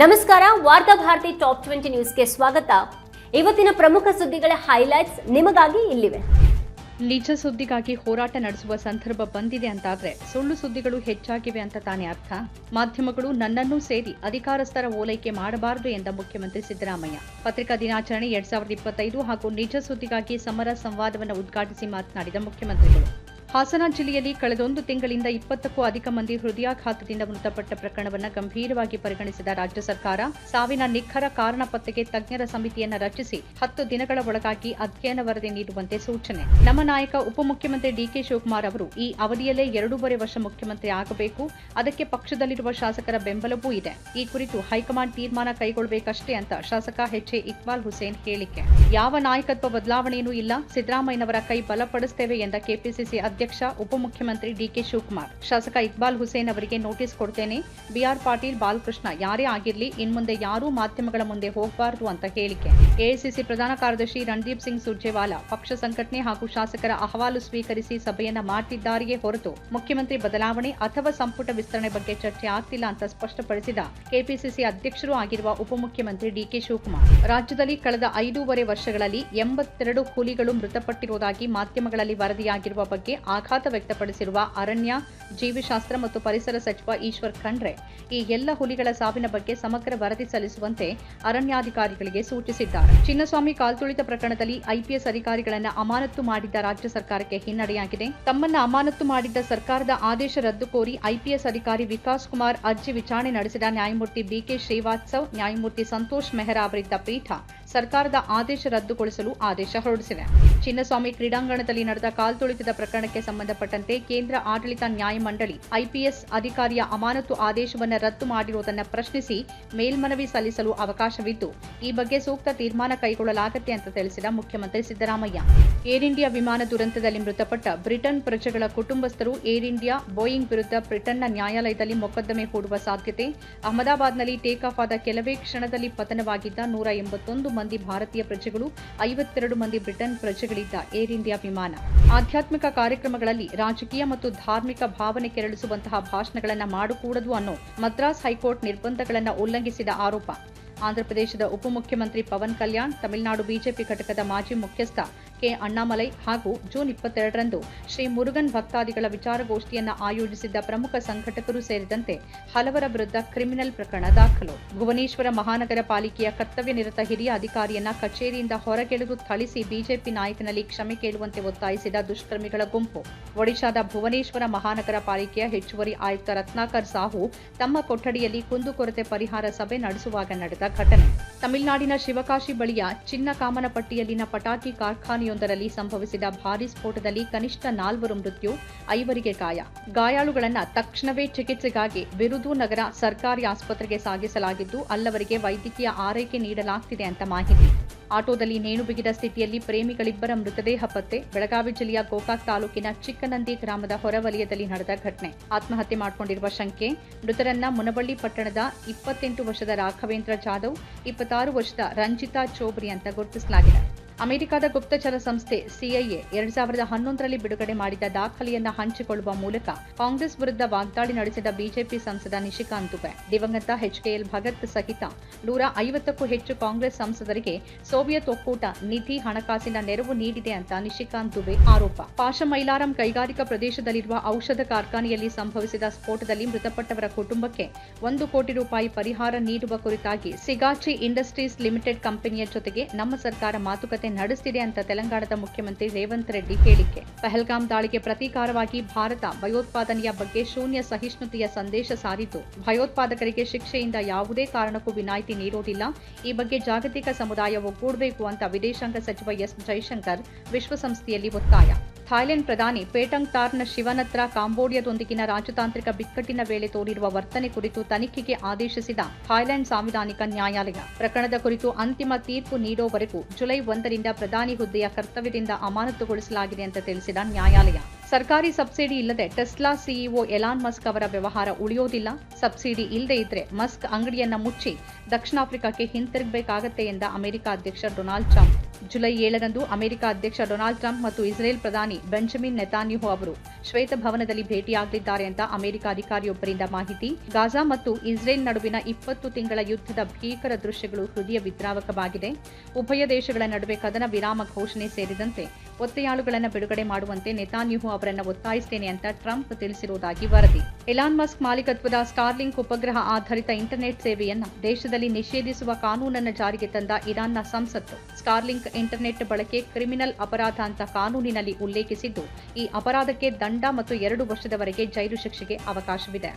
ನಮಸ್ಕಾರ, ವಾರ್ತಾ Bharati top twenty ನ್ಯೂಸ್ಗೆ ಸ್ವಾಗತ. ಇವತ್ತಿನ ಪ್ರಮುಖ ಸುದ್ದಿಗಳ ಹೈಲೈಟ್ಸ್ ನಿಮಗಾಗಿ ಇಲ್ಲಿವೆ. ನಿಜ ಸುದ್ದಿಗಾಗಿ ಹೋರಾಟ ನಡೆಸುವ ಸಂದರ್ಭ ಬಂದಿದೆ ಅಂತಾದ್ರೆ ಸುಳ್ಳು ಸುದ್ದಿಗಳು ಹೆಚ್ಚಾಗಿವೆ ಅಂತ ತಾನೇ ಅರ್ಥ. ಮಾಧ್ಯಮಗಳು ನನ್ನನ್ನೂ ಸೇರಿ ಅಧಿಕಾರಸ್ಥರ ಓಲೈಕೆ ಮಾಡಬಾರದು ಎಂದ ಮುಖ್ಯಮಂತ್ರಿ ಸಿದ್ದರಾಮಯ್ಯ. ಪತ್ರಿಕಾ ದಿನಾಚರಣೆ ಎರಡ್ ಸಾವಿರದ ಇಪ್ಪತ್ತೈದು ಹಾಗೂ ನಿಜ ಸುದ್ದಿಗಾಗಿ ಸಮರ ಸಂವಾದವನ್ನು ಉದ್ಘಾಟಿಸಿ ಮಾತನಾಡಿದ ಮುಖ್ಯಮಂತ್ರಿಗಳು. ಹಾಸನ ಜಿಲ್ಲೆಯಲ್ಲಿ ಕಳೆದೊಂದು ತಿಂಗಳಿಂದ ಇಪ್ಪತ್ತಕ್ಕೂ ಅಧಿಕ ಮಂದಿ ಹೃದಯಾಘಾತದಿಂದ ಮೃತಪಟ್ಟ ಪ್ರಕರಣವನ್ನು ಗಂಭೀರವಾಗಿ ಪರಿಗಣಿಸಿದ ರಾಜ್ಯ ಸರ್ಕಾರ, ಸಾವಿನ ನಿಖರ ಕಾರಣ ಪತ್ತೆಗೆ ತಜ್ಞರ ಸಮಿತಿಯನ್ನು ರಚಿಸಿ ಹತ್ತು ದಿನಗಳ ಒಳಗಾಗಿ ಅಧ್ಯಯನ ವರದಿ ನೀಡುವಂತೆ ಸೂಚನೆ. ನಮ್ಮ ನಾಯಕ ಉಪಮುಖ್ಯಮಂತ್ರಿ ಡಿಕೆ ಶಿವಕುಮಾರ್ ಅವರು ಈ ಅವಧಿಯಲ್ಲೇ ಎರಡೂವರೆ ವರ್ಷ ಮುಖ್ಯಮಂತ್ರಿ ಆಗಬೇಕು. ಅದಕ್ಕೆ ಪಕ್ಷದಲ್ಲಿರುವ ಶಾಸಕರ ಬೆಂಬಲವೂ ಇದೆ. ಈ ಕುರಿತು ಹೈಕಮಾಂಡ್ ತೀರ್ಮಾನ ಕೈಗೊಳ್ಳಬೇಕಷ್ಟೇ ಅಂತ ಶಾಸಕ ಎಚ್ ಎ ಇಕ್ಬಾಲ್ ಹುಸೇನ್ ಹೇಳಿಕೆ. ಯಾವ ನಾಯಕತ್ವ ಬದಲಾವಣೆಯೂ ಇಲ್ಲ. ಸಿದ್ದರಾಮಯ್ಯನವರ ಕೈ ಬಲಪಡಿಸುತ್ತೇವೆ ಎಂದ ಕೆಪಿಸಿಸಿ ಅಧ್ಯಕ್ಷ ಉಪಮುಖ್ಯಮಂತ್ರಿ ಡಿಕೆ ಶಿವಕುಮಾರ್. ಶಾಸಕ ಇಕ್ಬಾಲ್ ಹುಸೇನ್ ಅವರಿಗೆ ನೋಟಿಸ್ ಕೊಡ್ತೇನೆ. ಬಿಆರ್ ಪಾಟೀಲ್, ಬಾಲಕೃಷ್ಣ, ಯಾರೇ ಆಗಿರಲಿ, ಇನ್ಮುಂದೆ ಯಾರೂ ಮಾಧ್ಯಮಗಳ ಮುಂದೆ ಹೋಗಬಾರದು ಅಂತ ಹೇಳಿಕೆ. ಎಐಸಿಸಿ ಪ್ರಧಾನ ಕಾರ್ಯದರ್ಶಿ ರಣದೀಪ್ ಸಿಂಗ್ ಸುರ್ಜೇವಾಲಾ ಪಕ್ಷ ಸಂಘಟನೆ ಹಾಗೂ ಶಾಸಕರ ಅಹವಾಲು ಸ್ವೀಕರಿಸಿ ಸಭೆಯನ್ನ ಮಾಡ್ತಿದ್ದಾರೆಯೇ ಹೊರತು ಮುಖ್ಯಮಂತ್ರಿ ಬದಲಾವಣೆ ಅಥವಾ ಸಂಪುಟ ವಿಸ್ತರಣೆ ಬಗ್ಗೆ ಚರ್ಚೆ ಆಗ್ತಿಲ್ಲ ಅಂತ ಸ್ಪಷ್ಟಪಡಿಸಿದ ಕೆಪಿಸಿಸಿ ಅಧ್ಯಕ್ಷರೂ ಆಗಿರುವ ಉಪಮುಖ್ಯಮಂತ್ರಿ ಡಿಕೆ ಶಿವಕುಮಾರ್. ರಾಜ್ಯದಲ್ಲಿ ಕಳೆದ ಐದೂವರೆ ವರ್ಷಗಳಲ್ಲಿ ಎಂಬತ್ತೆರಡು ಹುಲಿಗಳು ಮೃತಪಟ್ಟಿರುವುದಾಗಿ ಮಾಧ್ಯಮಗಳಲ್ಲಿ ವರದಿಯಾಗಿರುವ ಬಗ್ಗೆ ಆಘಾತ ವ್ಯಕ್ತಪಡಿಸಿರುವ ಅರಣ್ಯ, ಜೀವಿಶಾಸ್ತ್ರ ಮತ್ತು ಪರಿಸರ ಸಚಿವ ಈಶ್ವರ್ ಖಂಡ್ರೆ ಈ ಎಲ್ಲ ಹುಲಿಗಳ ಸಾವಿನ ಬಗ್ಗೆ ಸಮಗ್ರ ವರದಿ ಸಲ್ಲಿಸುವಂತೆ ಅರಣ್ಯಾಧಿಕಾರಿಗಳಿಗೆ ಸೂಚಿಸಿದ್ದಾರೆ. ಚಿನ್ನಸ್ವಾಮಿ ಕಾಲ್ತುಳಿತ ಪ್ರಕರಣದಲ್ಲಿ ಐಪಿಎಸ್ ಅಧಿಕಾರಿಗಳನ್ನು ಅಮಾನತು ಮಾಡಿದ್ದ ರಾಜ್ಯ ಸರ್ಕಾರಕ್ಕೆ ಹಿನ್ನಡೆಯಾಗಿದೆ. ತಮ್ಮನ್ನ ಅಮಾನತು ಮಾಡಿದ್ದ ಸರ್ಕಾರದ ಆದೇಶ ರದ್ದು ಕೋರಿ ಐಪಿಎಸ್ ಅಧಿಕಾರಿ ವಿಕಾಸ್ ಕುಮಾರ್ ಅರ್ಜಿ ವಿಚಾರಣೆ ನಡೆಸಿದ ನ್ಯಾಯಮೂರ್ತಿ ಬಿಕೆ ಶ್ರೀವಾತ್ಸವ್, ನ್ಯಾಯಮೂರ್ತಿ ಸಂತೋಷ್ ಮೆಹ್ರಾ ಅವರಿದ್ದ ಪೀಠ ಸರ್ಕಾರದ ಆದೇಶ ರದ್ದುಗೊಳಿಸಲು ಆದೇಶ ಹೊರಡಿಸಿದೆ. ಚಿನ್ನಸ್ವಾಮಿ ಕ್ರೀಡಾಂಗಣದಲ್ಲಿ ನಡೆದ ಕಾಲ್ತುಳಿತದ ಪ್ರಕರಣಕ್ಕೆ ಸಂಬಂಧಪಟ್ಟಂತೆ ಕೇಂದ್ರ ಆಡಳಿತ ನ್ಯಾಯಮಂಡಳಿ ಐಪಿಎಸ್ ಅಧಿಕಾರಿಯ ಅಮಾನತು ಆದೇಶವನ್ನು ರದ್ದು ಮಾಡಿರುವುದನ್ನು ಪ್ರಶ್ನಿಸಿ ಮೇಲ್ಮನವಿ ಸಲ್ಲಿಸಲು ಅವಕಾಶವಿದ್ದು, ಈ ಬಗ್ಗೆ ಸೂಕ್ತ ತೀರ್ಮಾನ ಕೈಗೊಳ್ಳಲಾಗುತ್ತೆ ಅಂತ ತಿಳಿಸಿದ ಮುಖ್ಯಮಂತ್ರಿ ಸಿದ್ದರಾಮಯ್ಯ. ಏರ್ ಇಂಡಿಯಾ ವಿಮಾನ ದುರಂತದಲ್ಲಿ ಮೃತಪಟ್ಟ ಬ್ರಿಟನ್ ಪ್ರಜೆಗಳ ಕುಟುಂಬಸ್ಥರು ಏರ್ ಇಂಡಿಯಾ, ಬೋಯಿಂಗ್ ವಿರುದ್ಧ ಬ್ರಿಟನ್ನ ನ್ಯಾಯಾಲಯದಲ್ಲಿ ಮೊಕದ್ದಮೆ ಹೂಡುವ ಸಾಧ್ಯತೆ, ಅಹಮದಾಬಾದ್ನಲ್ಲಿ ಟೇಕ್ ಆಫ್ ಆದ ಕೆಲವೇ ಕ್ಷಣದಲ್ಲಿ ಪತನವಾಗಿದ್ದ ನೂರ ಎಂಬತ್ತೊಂದು ಮಂದಿ ಭಾರತೀಯ ಪ್ರಜೆಗಳು, ಐವತ್ತೆರಡು ಮಂದಿ ಬ್ರಿಟನ್ ಪ್ರಜೆಗಳಿದ್ದ ಏರ್ ಇಂಡಿಯಾ ವಿಮಾನ. ಆಧ್ಯಾತ್ಮಿಕ ಕಾರ್ಯಕ್ರಮಗಳಲ್ಲಿ ರಾಜಕೀಯ ಮತ್ತು ಧಾರ್ಮಿಕ ಭಾವನೆ ಕೆರಳಿಸುವಂತಹ ಭಾಷಣಗಳನ್ನು ಮಾಡಕೂಡದು ಅನ್ನೋ ಮದ್ರಾಸ್ ಹೈಕೋರ್ಟ್ ನಿರ್ಬಂಧಗಳನ್ನು ಉಲ್ಲಂಘಿಸಿದ ಆರೋಪ. ಆಂಧ್ರಪ್ರದೇಶದ ಉಪಮುಖ್ಯಮಂತ್ರಿ ಪವನ್ ಕಲ್ಯಾಣ್, ತಮಿಳುನಾಡು ಬಿಜೆಪಿ ಘಟಕದ ಮಾಜಿ ಮುಖ್ಯಸ್ಥ ಕೆ ಅಣ್ಣಾಮಲೈ ಹಾಗೂ ಜೂನ್ ಇಪ್ಪತ್ತೆರಡರಂದು ಶ್ರೀ ಮುರುಗನ್ ಭಕ್ತಾದಿಗಳ ವಿಚಾರಗೋಷ್ಠಿಯನ್ನು ಆಯೋಜಿಸಿದ್ದ ಪ್ರಮುಖ ಸಂಘಟಕರು ಸೇರಿದಂತೆ ಹಲವರ ವಿರುದ್ಧ ಕ್ರಿಮಿನಲ್ ಪ್ರಕರಣ ದಾಖಲು. ಭುವನೇಶ್ವರ ಮಹಾನಗರ ಪಾಲಿಕೆಯ ಕರ್ತವ್ಯ ನಿರತ ಹಿರಿಯ ಅಧಿಕಾರಿಯನ್ನ ಕಚೇರಿಯಿಂದ ಹೊರಗೆಳೆದು ಥಳಿಸಿ ಬಿಜೆಪಿ ನಾಯಕನಲ್ಲಿ ಕ್ಷಮೆ ಕೇಳುವಂತೆ ಒತ್ತಾಯಿಸಿದ ದುಷ್ಕರ್ಮಿಗಳ ಗುಂಪು. ಒಡಿಶಾದ ಭುವನೇಶ್ವರ ಮಹಾನಗರ ಪಾಲಿಕೆಯ ಹೆಚ್ಚುವರಿ ಆಯುಕ್ತ ರತ್ನಾಕರ್ ಸಾಹು ತಮ್ಮ ಕೊಠಡಿಯಲ್ಲಿ ಕುಂದುಕೊರತೆ ಪರಿಹಾರ ಸಭೆ ನಡೆಸುವಾಗ ನಡೆದ ಘಟನೆ. ತಮಿಳುನಾಡಿನ ಶಿವಕಾಶಿ ಬಳಿಯ ಚಿನ್ನ ಕಾಮನಪಟ್ಟಿಯಲ್ಲಿನ ಪಟಾಕಿ ಕಾರ್ಖಾನೆಯೊಂದರಲ್ಲಿ ಸಂಭವಿಸಿದ ಭಾರೀ ಸ್ಫೋಟದಲ್ಲಿ ಕನಿಷ್ಠ ನಾಲ್ವರು ಮೃತ್ಯು, ಐವರಿಗೆ ಗಾಯ. ಗಾಯಾಳುಗಳನ್ನು ತಕ್ಷಣವೇ ಚಿಕಿತ್ಸೆಗಾಗಿ ಬಿರುದು ನಗರ ಸರ್ಕಾರಿ ಆಸ್ಪತ್ರೆಗೆ ಸಾಗಿಸಲಾಗಿದ್ದು, ಅಲ್ಲವರಿಗೆ ವೈದ್ಯಕೀಯ ಆರೈಕೆ ನೀಡಲಾಗ್ತಿದೆ ಅಂತ ಮಾಹಿತಿ. ಆಟೋದಲ್ಲಿ ನೇಣು ಬಿಗಿದ ಸ್ಥಿತಿಯಲ್ಲಿ ಪ್ರೇಮಿಗಳಿಬ್ಬರ ಮೃತದೇಹ ಪತ್ತೆ. ಬೆಳಗಾವಿ ಜಿಲ್ಲೆಯ ಗೋಕಾಕ್ ತಾಲೂಕಿನ ಚಿಕ್ಕನಂದಿ ಗ್ರಾಮದ ಹೊರವಲಯದಲ್ಲಿ ನಡೆದ ಘಟನೆ. ಆತ್ಮಹತ್ಯೆ ಮಾಡಿಕೊಂಡಿರುವ ಶಂಕೆ. ಮೃತರನ್ನ ಮುನಬಳ್ಳಿ ಪಟ್ಟಣದ ಇಪ್ಪತ್ತೆಂಟು ವರ್ಷದ ರಾಘವೇಂದ್ರ ಜಾಧವ್, ಇಪ್ಪತ್ತಾರು ವರ್ಷದ ರಂಜಿತಾ ಚೋಬ್ರಿ ಅಂತ ಗುರುತಿಸಲಾಗಿದೆ. ಅಮೆರಿಕದ ಗುಪ್ತಚರ ಸಂಸ್ಥೆ ಸಿಐಎ ಎರಡ್ ಸಾವಿರದ ಹನ್ನೊಂದರಲ್ಲಿ ಬಿಡುಗಡೆ ಮಾಡಿದ ದಾಖಲೆಯನ್ನ ಹಂಚಿಕೊಳ್ಳುವ ಮೂಲಕ ಕಾಂಗ್ರೆಸ್ ವಿರುದ್ಧ ವಾಗ್ದಾಳಿ ನಡೆಸಿದ ಬಿಜೆಪಿ ಸಂಸದ ನಿಶಿಕಾಂತ್ ದುಬೆ ದಿವಂಗತ ಎಚ್ಕೆಎಲ್ ಭಗತ್ ಸಹಿತ ನೂರ ಐವತ್ತಕ್ಕೂ ಹೆಚ್ಚು ಕಾಂಗ್ರೆಸ್ ಸಂಸದರಿಗೆ ಸೋವಿಯತ್ ಒಕ್ಕೂಟ ನಿಧಿ ಹಣಕಾಸಿನ ನೆರವು ನೀಡಿದೆ ಅಂತ ನಿಶಿಕಾಂತ್ ದುಬೆ ಆರೋಪ. ಪಾಶಮೈಲಾರಂ ಕೈಗಾರಿಕಾ ಪ್ರದೇಶದಲ್ಲಿರುವ ಔಷಧ ಕಾರ್ಖಾನೆಯಲ್ಲಿ ಸಂಭವಿಸಿದ ಸ್ಫೋಟದಲ್ಲಿ ಮೃತಪಟ್ಟವರ ಕುಟುಂಬಕ್ಕೆ ಒಂದು ಕೋಟಿ ರೂಪಾಯಿ ಪರಿಹಾರ ನೀಡುವ ಕುರಿತಾಗಿ ಸಿಗಾಚಿ ಇಂಡಸ್ಟ್ರೀಸ್ ಲಿಮಿಟೆಡ್ ಕಂಪನಿಯ ಜೊತೆಗೆ ನಮ್ಮ ಸರ್ಕಾರ ಮಾತುಕತೆ ನಡೆಸುತ್ತಿದೆ ಅಂತ ತೆಲಂಗಾಣದ ಮುಖ್ಯಮಂತ್ರಿ ರೇವಂತ್ ರೆಡ್ಡಿ ಹೇಳಿಕೆ. ಪಹಲ್ಗಾಮ್ ದಾಳಿಗೆ ಪ್ರತೀಕಾರವಾಗಿ ಭಾರತ ಭಯೋತ್ಪಾದನೆಯ ಬಗ್ಗೆ ಶೂನ್ಯ ಸಹಿಷ್ಣುತೆಯ ಸಂದೇಶ ಸಾರಿದ್ದು, ಭಯೋತ್ಪಾದಕರಿಗೆ ಶಿಕ್ಷೆಯಿಂದ ಯಾವುದೇ ಕಾರಣಕ್ಕೂ ವಿನಾಯಿತಿ ನೀಡುವುದಿಲ್ಲ ಈ ಬಗ್ಗೆ ಜಾಗತಿಕ ಸಮುದಾಯ ಒಗ್ಗೂಡಬೇಕು ಅಂತ ವಿದೇಶಾಂಗ ಸಚಿವ ಎಸ್ ಜೈಶಂಕರ್ ವಿಶ್ವಸಂಸ್ಥೆಯಲ್ಲಿ ಒತ್ತಾಯ. ಥಾಯ್ಲೆಂಡ್ ಪ್ರಧಾನಿ ಪೇಟಂಗ್ ತಾರ್ನ ಶಿವನತ್ರ ಕಾಂಬೋಡಿಯಾದೊಂದಿಗಿನ ರಾಜತಾಂತ್ರಿಕ ಬಿಕ್ಕಟ್ಟಿನ ವೇಳೆ ತೋರಿರುವ ವರ್ತನೆ ಕುರಿತು ತನಿಖೆಗೆ ಆದೇಶಿಸಿದ ಥಾಯ್ಲೆಂಡ್ ಸಾಂವಿಧಾನಿಕ ನ್ಯಾಯಾಲಯ. ಪ್ರಕರಣದ ಕುರಿತು ಅಂತಿಮ ತೀರ್ಪು ನೀಡುವವರೆಗೂ ಜುಲೈ ಒಂದರಿಂದ ಪ್ರಧಾನಿ ಹುದ್ದೆಯ ಕರ್ತವ್ಯದಿಂದ ಅಮಾನತುಗೊಳಿಸಲಾಗಿದೆ ಅಂತ ತಿಳಿಸಿದ ನ್ಯಾಯಾಲಯ. ಸರ್ಕಾರಿ ಸಬ್ಸಿಡಿ ಇಲ್ಲದೆ ಟೆಸ್ಲಾ ಸಿಇಒ ಎಲಾನ್ ಮಸ್ಕ್ ಅವರ ವ್ಯವಹಾರ ಉಳಿಯೋದಿಲ್ಲ. ಸಬ್ಸಿಡಿ ಇಲ್ಲದೆ ಇದ್ರೆ ಮಸ್ಕ್ ಅಂಗಡಿಯನ್ನ ಮುಚ್ಚಿ ದಕ್ಷಿಣ ಆಫ್ರಿಕಾಕ್ಕೆ ಹಿಂತಿರುಗಬೇಕಾಗತ್ತೆ ಎಂದ ಅಮೆರಿಕ ಅಧ್ಯಕ್ಷ ಡೊನಾಲ್ಡ್ ಟ್ರಂಪ್. ಜುಲೈ ಏಳರಂದು ಅಮೆರಿಕ ಅಧ್ಯಕ್ಷ ಡೊನಾಲ್ಡ್ ಟ್ರಂಪ್ ಮತ್ತು ಇಸ್ರೇಲ್ ಪ್ರಧಾನಿ ಬೆಂಜಮಿನ್ ನೆತಾನ್ಯಹು ಅವರು ಶ್ವೇತಭವನದಲ್ಲಿ ಭೇಟಿಯಾಗಲಿದ್ದಾರೆ ಅಂತ ಅಮೆರಿಕ ಅಧಿಕಾರಿಯೊಬ್ಬರಿಂದ ಮಾಹಿತಿ. ಗಾಜಾ ಮತ್ತು ಇಸ್ರೇಲ್ ನಡುವಿನ ಇಪ್ಪತ್ತು ತಿಂಗಳ ಯುದ್ಧದ ಭೀಕರ ದೃಶ್ಯಗಳು ಹೃದಯ ವಿದ್ರಾವಕವಾಗಿದೆ. ಉಭಯ ದೇಶಗಳ ನಡುವೆ ಕದನ ವಿರಾಮ ಘೋಷಣೆ ಸೇರಿದಂತೆ ಒತ್ತೆಯಾಳುಗಳನ್ನು ಬಿಡುಗಡೆ ಮಾಡುವಂತೆ ನೆತಾನ್ಯುಹು ಅವರನ್ನು ಒತ್ತಾಯಿಸುತ್ತೇನೆ ಅಂತ ಟ್ರಂಪ್ ತಿಳಿಸಿರುವುದಾಗಿ ವರದಿ. ಎಲಾನ್ ಮಸ್ಕ್ ಮಾಲೀಕತ್ವದ ಸ್ಟಾರ್ಲಿಂಕ್ ಉಪಗ್ರಹ ಆಧಾರಿತ ಇಂಟರ್ನೆಟ್ ಸೇವೆಯನ್ನು ದೇಶದಲ್ಲಿ ನಿಷೇಧಿಸುವ ಕಾನೂನನ್ನು ಜಾರಿಗೆ ತಂದ ಇರಾನ್ನ ಸಂಸತ್ತು. ಸ್ಟಾರ್ಲಿಂಕ್ ಇಂಟರ್ನೆಟ್ ಬಳಕೆ ಕ್ರಿಮಿನಲ್ ಅಪರಾಧ ಅಂತ ಕಾನೂನಿನಲ್ಲಿ ಉಲ್ಲೇಖಿಸಿದ್ದು, ಈ ಅಪರಾಧಕ್ಕೆ ದಂಡ ಮತ್ತು ಎರಡು ವರ್ಷದವರೆಗೆ ಜೈಲು ಶಿಕ್ಷೆಗೆ ಅವಕಾಶವಿದೆ.